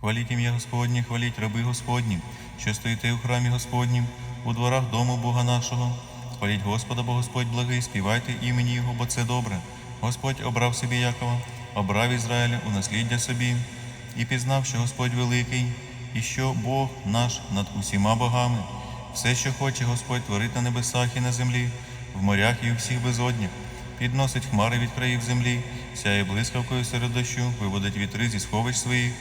Хваліть ім'я Господнє, хваліть раби Господні, що стоїте у храмі Господнім, у дворах дому Бога нашого. Хваліть Господа, бо Господь благий, співайте імені Його, бо це добре. Господь обрав собі Якова, обрав Ізраїля у насліддя собі, і пізнав, що Господь великий, і що Бог наш над усіма богами. Все, що хоче Господь творить на небесах і на землі, в морях і у всіх безоднях. Підносить хмари від країв землі, сяє блискавкою серед дощу, виводить вітри зі сховищ своїх.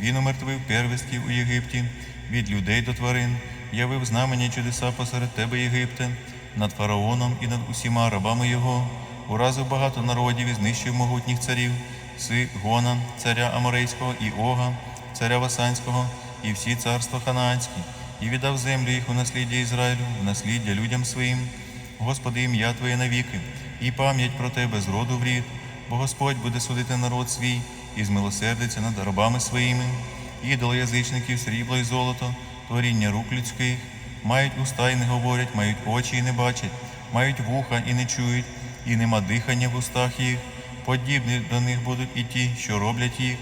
Він умертвив первістків у Єгипті, від людей до тварин, явив знамення чудеса посеред тебе, Єгипте, над фараоном і над усіма рабами його, уразив багато народів і знищив могутніх царів, Сигона, царя Аморейського, і Ога, царя Васанського, і всі царства ханаанські, і віддав землю їх у насліддя Ізраїлю, в насліддя людям своїм. Господи, ім'я Твоє навіки, і пам'ять про Тебе з роду в рід, бо Господь буде судити народ свій і змилосердиться над рабами своїми, ідоли язичників, срібло і золото, творіння рук людських, мають уста і не говорять, мають очі і не бачать, мають вуха і не чують, і нема дихання в устах їх. Подібні до них будуть і ті, що роблять їх,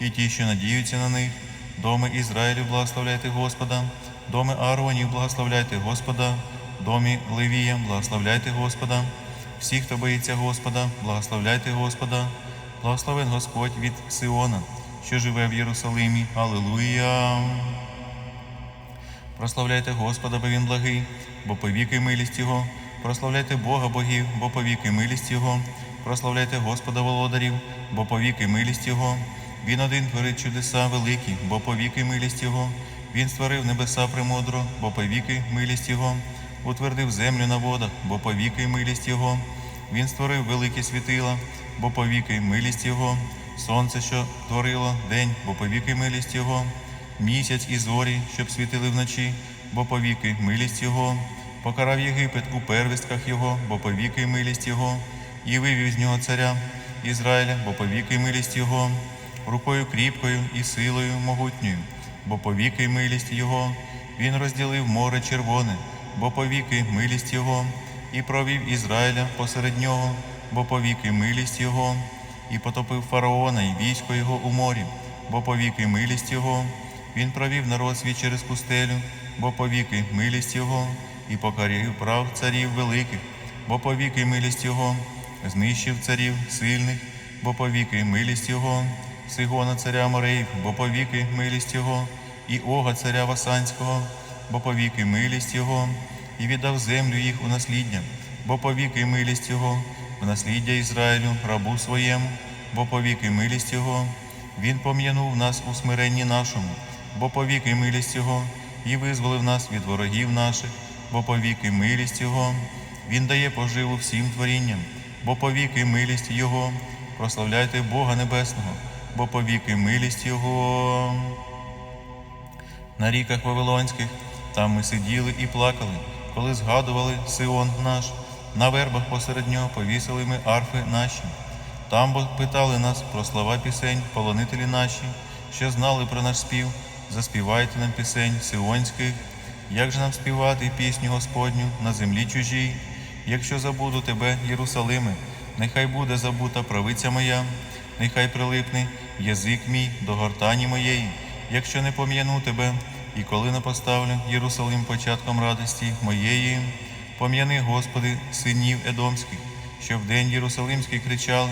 і ті, що надіються на них. Доми Ізраїлю благословляйте Господа, доми Ааронів благословляйте Господа, домі Левія благословляйте Господа. Всі, хто боїться Господа, благословляйте Господа. Благословен Господь від Сиона, що живе в Єрусалимі. Аллилуйя. Прославляйте Господа, бо Він благий, бо повіки милість Його. Прославляйте Бога богів, бо повіки милість Його. Прославляйте Господа володарів, бо повіки милість Його. Він один творить чудеса великі, бо повіки милість Його. Він створив небеса премудро, бо повіки милість Його. Утвердив землю на водах, бо повіки милість Його. Він створив великі світила, бо повіки милість Його. Сонце, що творило день, бо повіки милість Його. Місяць і зорі, щоб світили вночі, бо повіки милість Його, покарав Єгипет у первістках Його, бо повіки милість Його, і вивів з нього царя Ізраїля, бо повіки милість Його, рукою кріпкою і силою могутньою, бо повіки милість Його, він розділив море червоне, бо повіки милість Його, і провів Ізраїля посеред нього, бо повіки милість Його, і потопив фараона і військо його у морі, бо повіки милість Його. Він провів народ свій через пустелю, бо повіки милість Його, і покорив прав царів великих, бо повіки милість Його, знищив царів сильних, бо повіки милість Його, Сигона царя Мореїв, бо повіки милість Його, і Ога царя Васанського, бо повіки милість Його, і віддав землю їх у насліддя, бо повіки милість Його, в насліддя Ізраїлю, рабу своєму, бо повіки милість Його. Він пом'янув нас у смиренні нашому, бо повіки милість Його, і визволив нас від ворогів наших, бо повіки милість Його. Він дає поживу всім творінням, бо повіки милість Його. Прославляйте Бога Небесного, бо повіки милість Його. На ріках Вавилонських там ми сиділи і плакали, коли згадували Сион наш. На вербах посеред нього повісили ми арфи наші. Там питали нас про слова пісень, полонителі наші, що знали про наш спів, заспівайте нам пісень сионських. Як же нам співати пісню Господню на землі чужій? Якщо забуду тебе, Єрусалиме, нехай буде забута правиця моя, нехай прилипне язик мій до гортані моєї, якщо не пом'яну тебе, і коли не поставлю Єрусалим початком радості моєї, пом'яни, Господи, синів Едомських, що в день Єрусалимський кричали,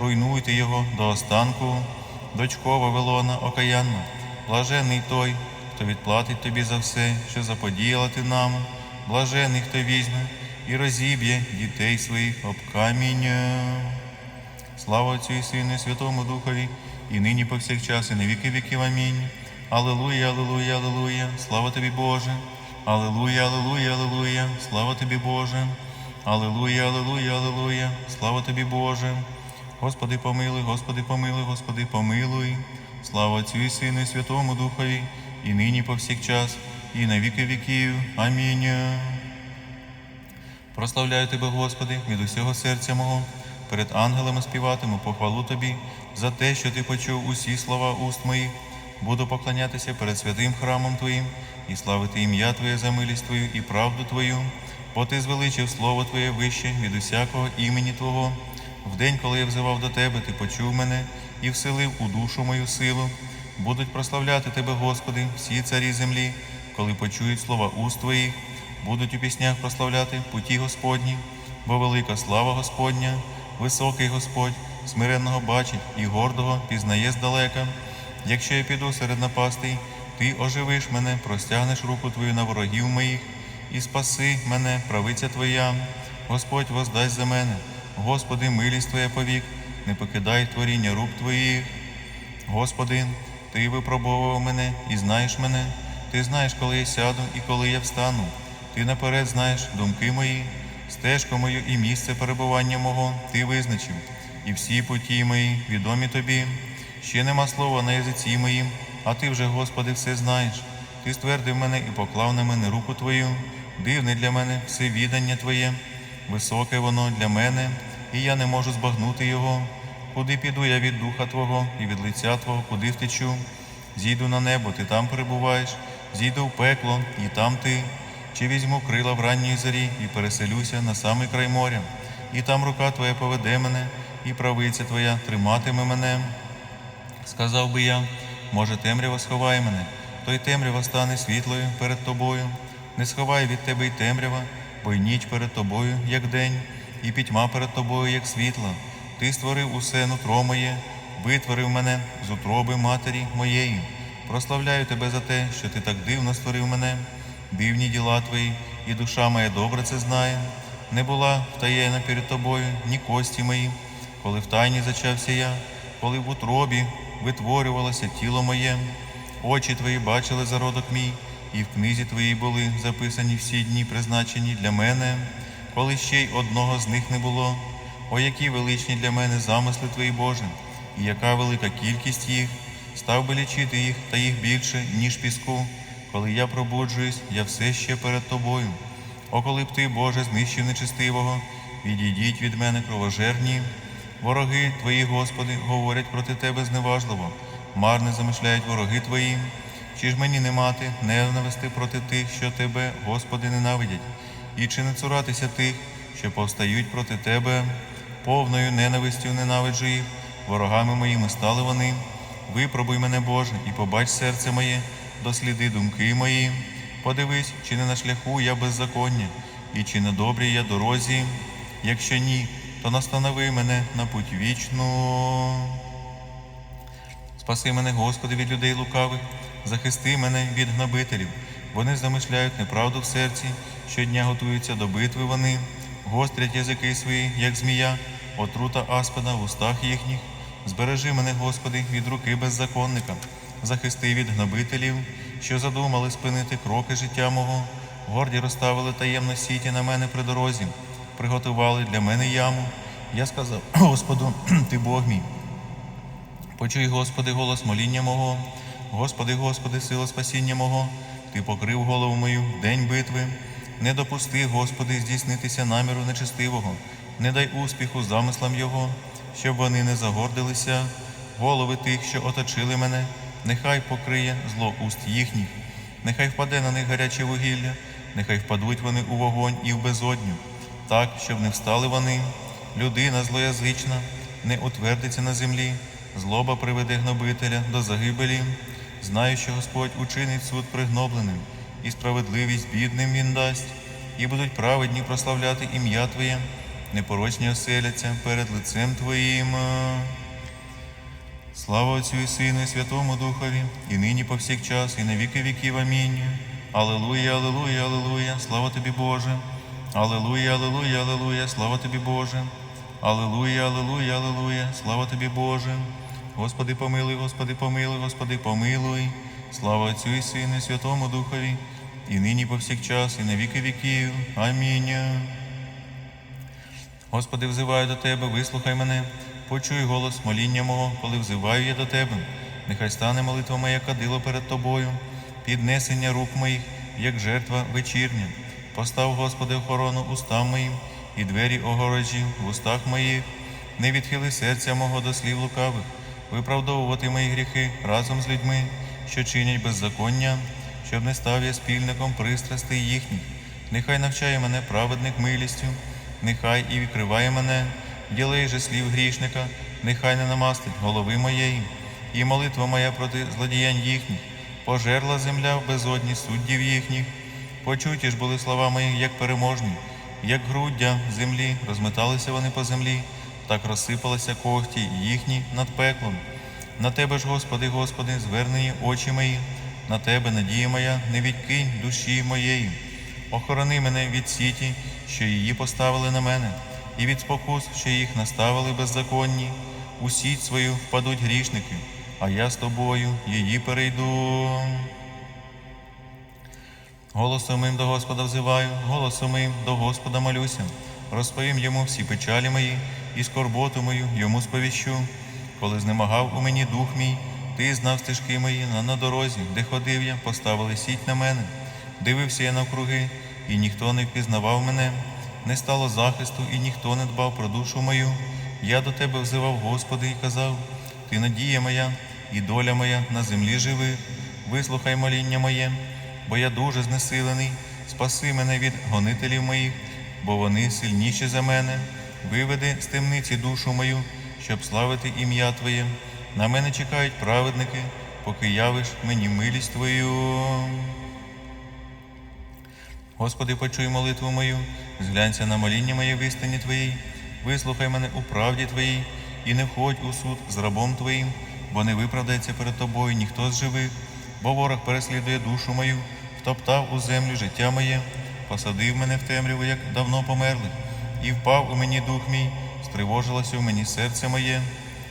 руйнуйте його до останку, дочко Вавилона окаянна, блажений той, хто відплатить тобі за все, що заподіяла ти нам, блажений, хто візьме і розіб'є дітей своїх об каміння. Слава Отцю і Сину, і Святому Духові, і нині повсякчас, і на віки віків. Амінь. Аллилуйя, аллилуйя, аллилуйя, слава тобі, Боже. Аллилуйя, аллилуйя, аллилуйя, слава тобі, Боже. Аллилуйя, аллилуйя, аллилуйя, слава тобі, Боже. Господи, помилуй, Господи, помилуй, Господи, помилуй. Слава Отцю і Сину, і Святому Духові, і нині повсякчас, і на віки віків. Амінь. Прославляю Тебе, Господи, від усього серця мого. Перед ангелами співатиму похвалу Тобі за те, що Ти почув усі слова уст моїх. Буду поклонятися перед святим храмом Твоїм і славити ім'я Твоє за милість Твою і правду Твою, бо Ти звеличив Слово Твоє вище від усякого імені Твого. В день, коли я взивав до Тебе, Ти почув мене і вселив у душу мою силу. Будуть прославляти Тебе, Господи, всі царі землі, коли почують слова уст Твоїх, будуть у піснях прославляти путі Господні, бо велика слава Господня, високий Господь, смиренного бачить і гордого пізнає здалека. Якщо я піду серед напастей, ти оживиш мене, простягнеш руку Твою на ворогів моїх, і спаси мене, правиця Твоя. Господь воздасть за мене, Господи, милість Твоя повік, не покидай творіння рук Твоїх. Господи, Ти випробовував мене і знаєш мене. Ти знаєш, коли я сяду і коли я встану. Ти наперед знаєш думки мої, стежку мою і місце перебування мого ти визначив, і всі путі мої відомі тобі. Ще нема слова на язиці моїм, а ти вже, Господи, все знаєш. Ти ствердив мене і поклав на мене руку Твою. Дивне для мене все відання Твоє, високе воно для мене, і я не можу збагнути його. Куди піду я від духа Твого і від лиця Твого, куди втечу? Зійду на небо, ти там перебуваєш, зійду в пекло, і там ти. Чи візьму крила в ранній зорі і переселюся на самий край моря, і там рука Твоя поведе мене, і правиця Твоя триматиме мене. Сказав би я, може, темрява сховає мене, то й темрява стане світлою перед тобою. Не сховай від тебе й темрява, бо й ніч перед тобою, як день, і пітьма перед тобою, як світло. Ти створив усе нутро моє, витворив мене з утроби матері моєї. Прославляю тебе за те, що ти так дивно створив мене, дивні діла твої, і душа моя добре це знає. Не була втаєна перед тобою, ні кості мої, коли в тайні зачався я, коли в утробі витворювалося тіло моє. Очі твої бачили зародок мій, і в книзі твоїй були записані всі дні, призначені для мене, коли ще й одного з них не було. О, які величні для мене замисли твої Боже, і яка велика кількість їх, став би лічити їх та їх більше, ніж піску. Коли я пробуджуюсь, я все ще перед тобою. О, коли б ти, Боже, знищив нечистивого, відійдіть від мене кровожерні. Вороги твої, Господи, говорять проти тебе зневажливо, марне замишляють вороги твої. Чи ж мені не мати ненависти проти тих, що тебе, Господи, ненавидять, і чи не цуратися тих, що повстають проти тебе, повною ненавистю ненавиджу їх, ворогами моїми стали вони. Випробуй мене, Боже, і побач серце моє, досліди думки мої. Подивись, чи не на шляху я беззаконня, і чи на добрій я дорозі. Якщо ні, то настанови мене на путь вічну. Спаси мене, Господи, від людей лукавих, захисти мене від гнобителів. Вони замишляють неправду в серці, щодня готуються до битви вони, гострять язики свої, як змія, отрута аспида в устах їхніх. Збережи мене, Господи, від руки беззаконника, захисти від гнобителів, що задумали спинити кроки життя мого. Горді розставили таємно сіті на мене при дорозі, приготували для мене яму. Я сказав, Господу, ти Бог мій. Почуй, Господи, голос моління мого, Господи, Господи, сила спасіння мого, Ти покрив голову мою в день битви. Не допусти, Господи, здійснитися наміру нечестивого, не дай успіху замислам Його, щоб вони не загордилися, голови тих, що оточили мене, нехай покриє зло уст їхніх, нехай впаде на них гаряче вугілля, нехай впадуть вони у вогонь і в безодню, так, щоб не встали вони. Людина злоязична, не утвердиться на землі, злоба приведе гнобителя до загибелі. Знаю, що Господь учинить суд пригнобленим, і справедливість бідним він дасть, і будуть праведні прославляти ім'я Твоє, непорочні оселяться перед лицем Твоїм. Слава Отцю і Сину, і Святому Духові, і нині повсякчас, і на віки віків. Амінь. Алелуя, алелуя, алелуя, слава тобі, Боже. Алелуя, алелуя, алелуя, слава тобі, Боже. Алелуя, алелуя, алелуя, слава тобі, Боже. Господи, помилуй, Господи, помилуй, Господи, помилуй. Слава Отцю і Сину, і Святому Духові, і нині повсякчас, і на віки віків. Амінь. Господи, взиваю до Тебе, вислухай мене, почуй голос моління мого, коли взиваю я до Тебе. Нехай стане молитва моя кадило перед Тобою, піднесення рук моїх, як жертва вечірня. Постав, Господи, охорону устам моїм, і двері огорожі в устах моїх. Не відхили серця мого до слів лукавих, виправдовувати мої гріхи разом з людьми, що чинять беззаконня, щоб не став я спільником пристрастей їхніх. Нехай навчає мене праведник милістю, нехай і відкриває мене, ділей же слів грішника, нехай не намастить голови моєї. і молитва моя проти злодіянь їхніх. Пожерла земля в безодні суддів їхніх. Почуті ж були слова мої, як переможні, як груддя землі, розметалися вони по землі, так розсипалися когті їхні над пеклом. На тебе ж, Господи, Господи, звернені очі мої, на тебе надія моя, не відкинь душі моєї. Охорони мене від сіті, що її поставили на мене, і від спокус, що їх наставили беззаконні. У сіть свою впадуть грішники, а я з тобою її перейду. Голосом моїм до Господа взиваю, голосом моїм до Господа молюся. Розповім йому всі печалі мої і скорботу мою йому сповіщу. Коли знемагав у мені дух мій, ти знав стежки мої на, на дорозі, де ходив я, поставили сіть на мене. Дивився я навкруги, і ніхто не впізнавав мене. Не стало захисту, і ніхто не дбав про душу мою. Я до тебе взивав, Господи, і казав: Ти надія моя і доля моя на землі живих. Вислухай моління моє, бо я дуже знесилений. Спаси мене від гонителів моїх, бо вони сильніші за мене. Виведи з темниці душу мою, щоб славити ім'я Твоє. На мене чекають праведники, поки явиш мені милість Твою. Господи, почуй молитву мою, зглянься на моління моє в істині Твоїй, вислухай мене у правді Твоїй, і не входь у суд з рабом Твоїм, бо не виправдається перед Тобою ніхто з живих, бо ворог переслідує душу мою, втоптав у землю життя моє, посадив мене в темряву, як давно померли, і впав у мені дух мій, стривожилося в мені серце моє.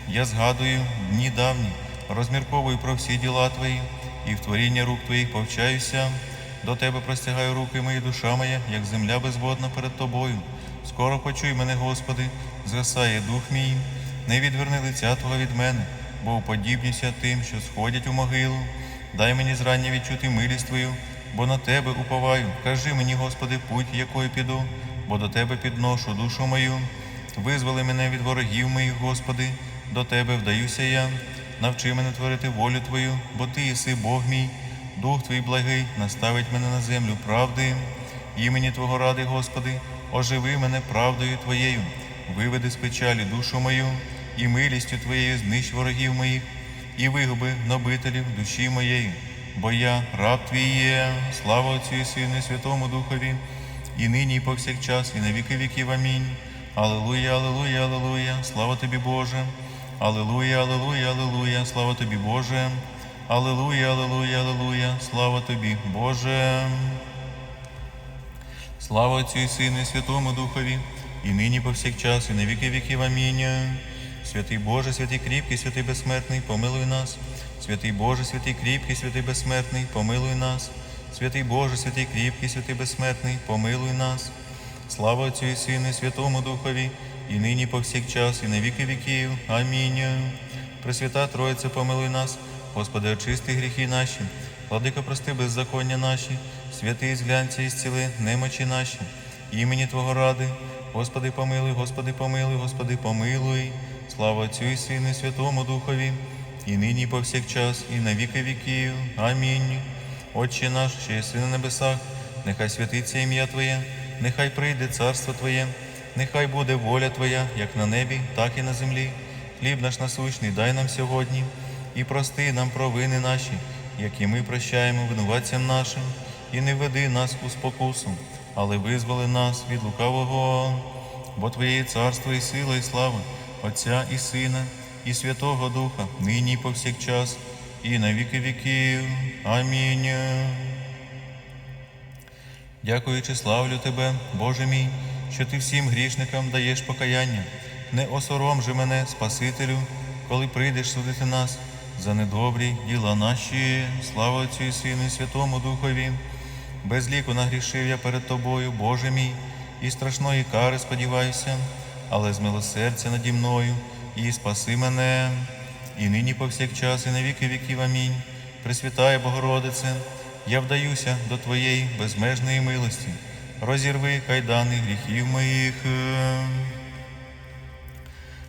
Я згадую дні давні, розмірковую про всі діла Твої, і в творіння рук Твоїх повчаюся. До тебе простягаю руки мої, душа моя, як земля безводна перед тобою. Скоро почуй мене, Господи, згасає дух мій, не відверни лиця Твого від мене, бо уподібнюся тим, що сходять у могилу. Дай мені зрання відчути милість Твою, бо на тебе уповаю. Кажи мені, Господи, путь, якою піду, бо до тебе підношу душу мою. Визволи мене від ворогів моїх, Господи, до тебе вдаюся я. Навчи мене творити волю Твою, бо Ти єси Бог мій. Дух твій благий наставить мене на землю правди, імені Твого ради, Господи, оживи мене правдою Твоєю, виведи з печалі душу мою, і милістю Твоєю знищ ворогів моїх, і вигуби гнобителів душі моєї, бо я раб Твій є, слава Отцю і Сину, і Святому Духові, і нині, і повсякчас, і на віки віків. Амінь. Аллилуйя, аллилуйя, аллилуйя, слава тобі, Боже. Аллилуйя, аллилуйя, аллилуйя, слава тобі, Боже. Аллилуйя, аллилуйя, аллилуйя, слава тобі, Боже. Слава Отцю і Сину, і Святому Духові, і нині повсякчас, і на віки віків. Амінь. Святий Боже, святий кріпкий, святий безсмертний, помилуй нас. Святий Боже, святий кріпкий, святий безсмертний, помилуй нас. Святий Боже, святий кріпкий, святий безсмертний, помилуй нас. Слава Отцю і Сину, і Святому Духові, і нині повсякчас, і на віки віків. Амінь. Пресвята Троїця, помилуй нас. Господи, очисти гріхи наші, владико, прости беззаконня наші, святий зглянься і зціли немочі наші, імені Твого ради, Господи, помилуй, Господи, помилуй, Господи, помилуй, слава Отцю і Сину, і Святому Духові, і нині, повсякчас, і на віки віків. Амінь. Отче наш, що єси на небесах, нехай святиться ім'я Твоє, нехай прийде царство Твоє, нехай буде воля Твоя, як на небі, так і на землі. Хліб наш насущний дай нам сьогодні і прости нам провини наші, які ми прощаємо винуватцям нашим, і не веди нас у спокусу, але визволи нас від лукавого, бо Твоє царство і сила, і слава, Отця і Сина, і Святого Духа, нині повсякчас, і на віки віків. Амінь. Дякуючи, славлю Тебе, Боже мій, що Ти всім грішникам даєш покаяння. Не осором же мене, Спасителю, коли прийдеш судити нас за недобрі діла наші, слава Отцю і Сину, і Святому Духові. Без ліку нагрішив я перед Тобою, Боже мій, і страшної кари сподіваюся, але з милосердя наді мною, і спаси мене, і нині повсякчас, і на віки віків. Амінь. Пресвятає Богородице, я вдаюся до Твоєї безмежної милості. Розірви кайдани гріхів моїх.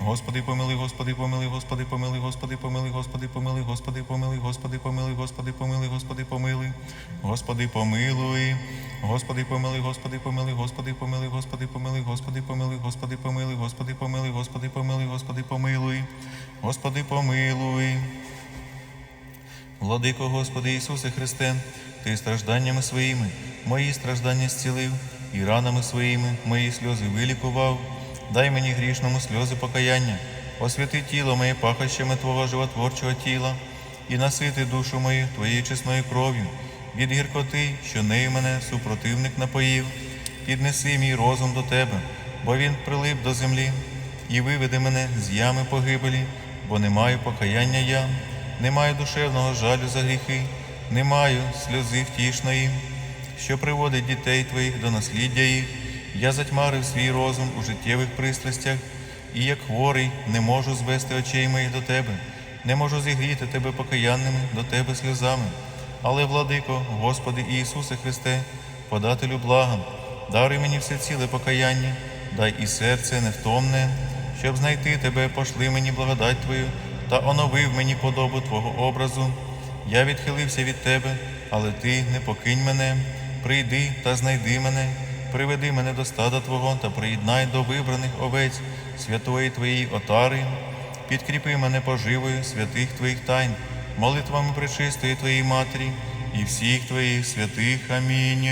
Господи, помилуй, Господи, помилуй, Господи, помилуй, Господи, помилуй, Господи, помилуй, Господи, помилуй, Господи, помилуй, Господи, помилуй, Господи, помилуй, Господи, помилуй, Господи, помилуй, Господи, помилуй, Господи, помилуй, Господи, помилуй, Господи, помилуй, Господи, помилуй, Господи, помилуй, Господи, помилуй, Господи, помилуй, Господи, помилуй. Владико Господи Ісусе Христе, Ти стражданнями своїми мої страждання зцілив, і ранами своїми мої сльози вилікував. Дай мені грішному сльози покаяння, освяти тіло моє пахощами Твого животворчого тіла, і насити душу мою Твоєю чесною кров'ю, від гіркоти, що нею мене супротивник напоїв. Піднеси мій розум до Тебе, бо він прилип до землі, і виведи мене з ями погибелі, бо не маю покаяння я, не маю душевного жалю за гріхи, не маю сльози втішної, що приводить дітей твоїх до насліддя їх. Я затьмарив свій розум у життєвих пристрастях, і як хворий не можу звести очей моїх до тебе, не можу зігріти тебе покаянними до тебе сльозами. Але, владико, Господи Ісусе Христе, подателю блага, даруй мені все ціле покаяння, дай і серце невтомне, щоб знайти тебе, пошли мені благодать Твою та оновив мені подобу Твого образу. Я відхилився від Тебе, але Ти не покинь мене, прийди та знайди мене, приведи мене до стада Твого та приєднай до вибраних овець святої Твоєї отари, підкріпи мене поживою святих Твоїх тайн, молитвами пречистої Твоєї Матері і всіх Твоїх святих. Амінь.